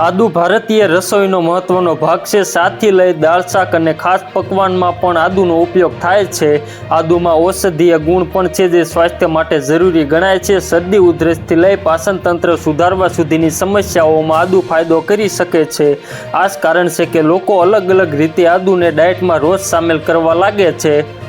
આદુ ભારતીય રસોઈનો મહત્વનો ભાગ છે. સાથી લઈ દાળ, શાક અને ખાસ પકવાનમાં પણ આદુનો ઉપયોગ થાય છે. આદુમાં ઔષધીય ગુણ પણ છે જે સ્વાસ્થ્ય માટે જરૂરી ગણાય છે. શરદી ઉધરસથી લઈ પાચનતંત્ર સુધારવા સુધીની સમસ્યાઓમાં આદુ ફાયદો કરી શકે છે. આ જ કારણ છે કે લોકો અલગ અલગ રીતે આદુને ડાયટમાં રોજ સામેલ કરવા લાગે છે.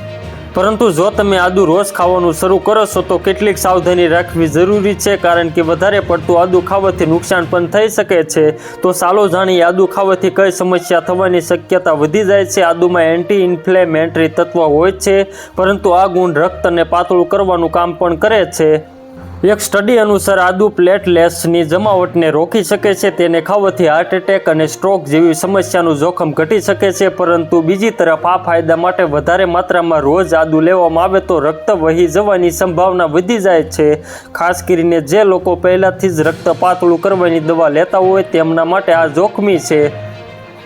પરંતુ જો તમે આદુ રોજ ખાવાનું શરૂ કરો છો, તો કેટલીક સાવધાની રાખવી જરૂરી છે, કારણ કે વધારે પડતું આદુ ખાવાથી નુકસાન પણ થઈ શકે છે. તો ચાલો જાણીએ, આદુ ખાવાથી કઈ સમસ્યા થવાની શક્યતા વધી જાય છે. આદુમાં એન્ટી ઇન્ફ્લેમેટરી તત્વ હોય છે, પરંતુ આ ગુણ રક્તને પાતળું કરવાનું કામ પણ કરે છે. એક સ્ટડી અનુસાર આદુ પ્લેટલેટ્સની જમાવટને રોકી શકે છે, તેને ખાવાથી હાર્ટ એટેક અને સ્ટ્રોક જેવી સમસ્યાનું જોખમ ઘટી શકે છે, પરંતુ બીજી તરફ આ ફાયદા માટે વધારે માત્રામાં રોજ આદુ લેવામાં આવે તો રક્ત વહી જવાની સંભાવના વધી જાય છે. ખાસ કરીને જે લોકો પહેલાંથી જ રક્ત પાતળું કરવાની દવા લેતા હોય તેમના માટે આ જોખમી છે.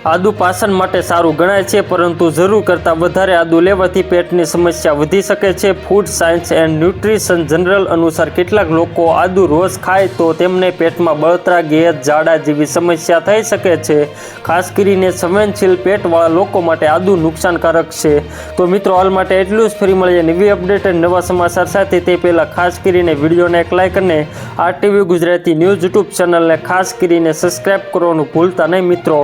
આદુ પાચન માટે સારું ગણાય છે, પરંતુ જરૂર કરતાં વધારે આદુ લેવાથી પેટની સમસ્યા વધી શકે છે. Food science and nutrition journal અનુસાર કેટલાક લોકો આદુ રોજ ખાય તો તેમને પેટમાં બળતરા ગેસ ઝાડા જેવી સમસ્યા થઈ શકે છે. ખાસ કરીને સંવેદનશીલ પેટવાળા લોકો માટે આદુ નુકસાનકારક છે. તો મિત્રો, હાલ માટે એટલું જ. ફરી મળીએ નવી અપડેટ અને નવા સમાચાર સાથે. તે પહેલાં ખાસ કરીને વિડીયોને એક લાઇક અને આરટીવી ગુજરાતી ન્યૂઝ યુટ્યુબ ચેનલને ખાસ કરીને સબસ્ક્રાઇબ કરવાનું ભૂલતા નહીં મિત્રો.